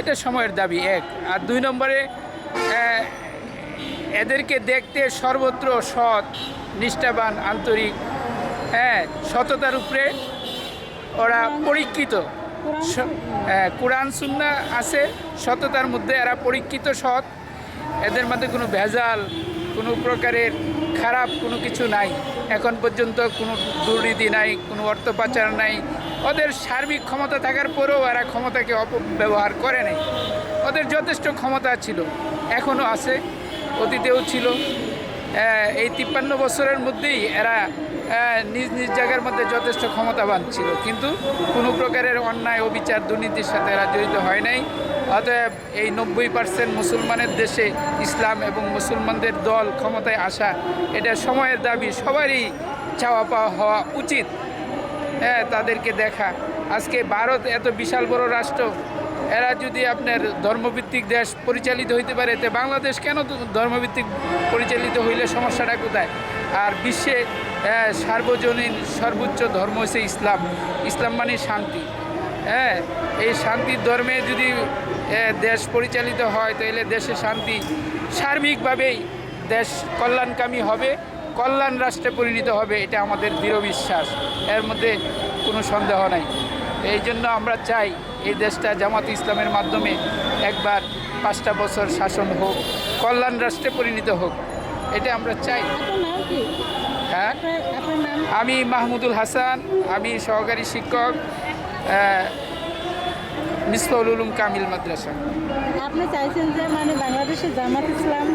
এটা সময়ের দাবি এক। আর দুই নম্বরে এদেরকে দেখতে সর্বত্র সৎ নিষ্ঠাবান আন্তরিক হ্যাঁ সততার উপরে ওরা পরীক্ষিত। কোরআন সুন্না আছে সততার মধ্যে এরা পরীক্ষিত সৎ। এদের মধ্যে কোনো ভেজাল কোনো প্রকারের খারাপ কোনো কিছু নাই। এখন পর্যন্ত কোনো দুর্নীতি নাই, কোনো অর্থ পাচার নাই। ওদের সার্বিক ক্ষমতা থাকার পরেও এরা ক্ষমতাকে অপব্যবহার করে নাই। ওদের যথেষ্ট ক্ষমতা ছিল, এখনও আছে, অতীতেও ছিল। এই তিপ্পান্ন বছরের মধ্যেই এরা নিজ নিজ জায়গার মধ্যে যথেষ্ট ক্ষমতাবান ছিল। কিন্তু কোনো প্রকারের অন্যায়, অবিচার, দুর্নীতির সাথে এরা জড়িত হয় নাই। অতএব এই নব্বই পার্সেন্ট মুসলমানের দেশে ইসলাম এবং মুসলমানদের দল ক্ষমতায় আসা, এটা সময়ের দাবি। সবারই চাওয়া পাওয়া হওয়া উচিত। হ্যাঁ তাদেরকে দেখা। আজকে ভারত এত বিশাল বড় রাষ্ট্র এরা যদি আপনার ধর্মভিত্তিক দেশ পরিচালিত হইতে পারে, তে বাংলাদেশ কেন ধর্মভিত্তিক পরিচালিত হইলে সমস্যাটা কোথায়? আর বিশ্বে সার্বজনীন সর্বোচ্চ ধর্ম হচ্ছে ইসলাম। ইসলাম মানে শান্তি। হ্যাঁ এই শান্তির ধর্মে যদি দেশ পরিচালিত হয় তাহলে দেশে শান্তি সার্বিকভাবেই দেশ কল্যাণকামী হবে, কল্যাণ রাষ্ট্রে পরিণত হবে, এটা আমাদের দৃঢ় বিশ্বাস। এর মধ্যে কোনো সন্দেহ নাই। এই জন্য আমরা চাই এই দেশটা জামাত ইসলামের মাধ্যমে একবার পাঁচটা বছর শাসন হোক কল্যাণ রাষ্ট্রে পরিণত হোক এটা আমরা চাই। হ্যাঁ? আমি মাহমুদুল হাসান আমি সহকারী শিক্ষক মিসফাউল উলুম কামিল মাদ্রাসা। আপনি চাইছেন যে মানে বাংলাদেশে জামাত ইসলাম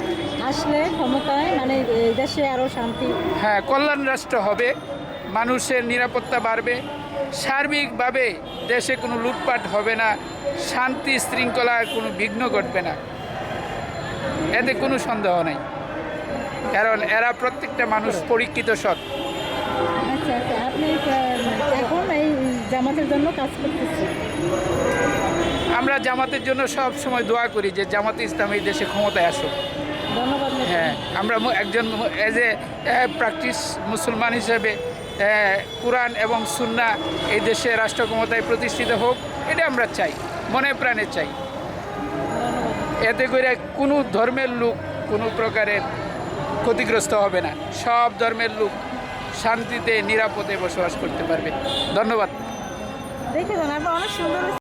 আসলে ক্ষমতায় মানে দেশে আরও শান্তি? হ্যাঁ কল্যাণ রাষ্ট্র হবে মানুষের নিরাপত্তা বাড়বে সার্বিকভাবে দেশে কোনো লুটপাট হবে না শান্তি শৃঙ্খলার কোনো বিঘ্ন ঘটবে না। এতে কোনো সন্দেহ নেই। কারণ এরা প্রত্যেকটা মানুষ পরীক্ষিত সৎ। আচ্ছা আচ্ছা আপনি এখন এই জামাতের জন্য কাজ করতেছেন? আমরা জামাতের জন্য সব সময় দোয়া করি যে জামাত ইসলাম এই দেশে ক্ষমতায় আসুক। হ্যাঁ আমরা একজন এজ এ প্র্যাকটিস মুসলমান হিসেবে কোরআন এবং সুন্না এই দেশে রাষ্ট্র ক্ষমতায় প্রতিষ্ঠিত হোক, এটা আমরা চাই, মনে প্রাণে চাই। এতে করে কোনো ধর্মের লোক কোনো প্রকারের ক্ষতিগ্রস্ত হবে না। সব ধর্মের লোক শান্তিতে, নিরাপদে বসবাস করতে পারবে। ধন্যবাদ। দেখে অনেক সুন্দর